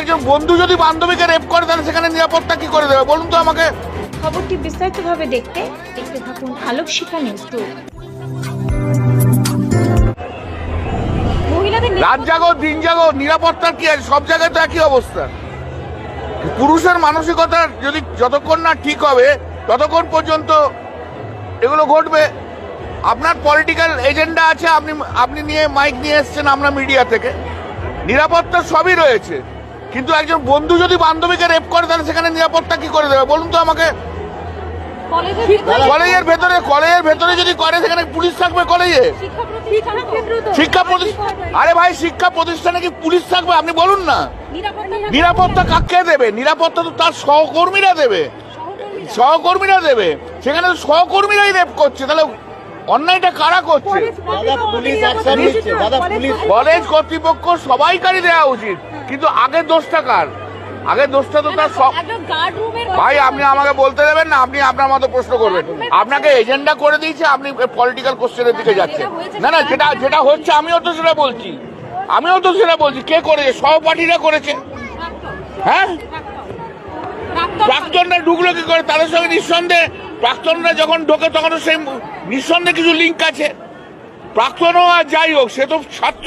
একজন বন্ধু যদি বান্ধবীকে রেপ করে তাহলে সেখানে নিরাপত্তা কি করে দেবে? বলুন তো আমাকে। খবরটি বিস্তারিতভাবে দেখতে দেখতে থাকুন আলোক শিখা নিউজ টু রাত জাগো দিন জাগো নিরাপত্তার কি আছে? সব জায়গায় তো একই অবস্থা। পুরুষের মানসিকতা যদি যতক্ষণ না ঠিক হবে ততক্ষণ পর্যন্ত এগুলো ঘটবে। আপনার পলিটিক্যাল এজেন্ডা আছে আপনি আপনি নিয়ে মাইক নিয়ে এসছেন আমরা মিডিয়া থেকে। নিরাপত্তা সবই রয়েছে। কিন্তু একজন বন্ধু যদি বান্ধবীকে রেপ করে তাহলে সেখানে নিরাপত্তা কি করে দেবে? বলুন তো আমাকে। কলেজের ভেতরে কলেজের ভেতরে যদি করে সেখানে পুলিশ থাকবে কলেজে? শিক্ষা প্রতিষ্ঠান আরে ভাই শিক্ষা প্রতিষ্ঠানে কি পুলিশ থাকবে? আপনি বলুন না। নিরাপত্তা কাকে দেবে? নিরাপত্তা তো তার সহকর্মীরা দেবে। সহকর্মীরা। দেবে। সেখানে তো সহকর্মীরাই রেপ করছে। তাহলে অন্যায়টা কারা করছে? পুলিশ অ্যাকশন পুলিশ কলেজ কর্তৃপক্ষ সবাইকারই দেওয়া উচিত। কিন্তু আগে দোষটা কার? আগের দোষটা তো তার সব ভাই আপনি আমাকে বলতে দেবেন না আপনি আপনার মতো প্রশ্ন করবেন। আপনাকে এজেন্ডা করে দিয়েছে আপনি পলিটিক্যাল কোশ্চেনের দিকে যাচ্ছেন। না না যেটা যেটা হচ্ছে আমিও তো সেটা বলছি। আমিও তো সেটা বলছি। কে করেছে? সহপাঠীরা করেছে। হ্যাঁ? প্রাক্তনরা ঢুকলো কি করে? তাদের সঙ্গে নিঃসন্দেহে প্রাক্তনরা যখন ঢোকে তখন সেই নিঃসন্দেহে কিছু লিঙ্ক আছে। প্রাক্তনও আর যাই হোক সে তো ছাত্র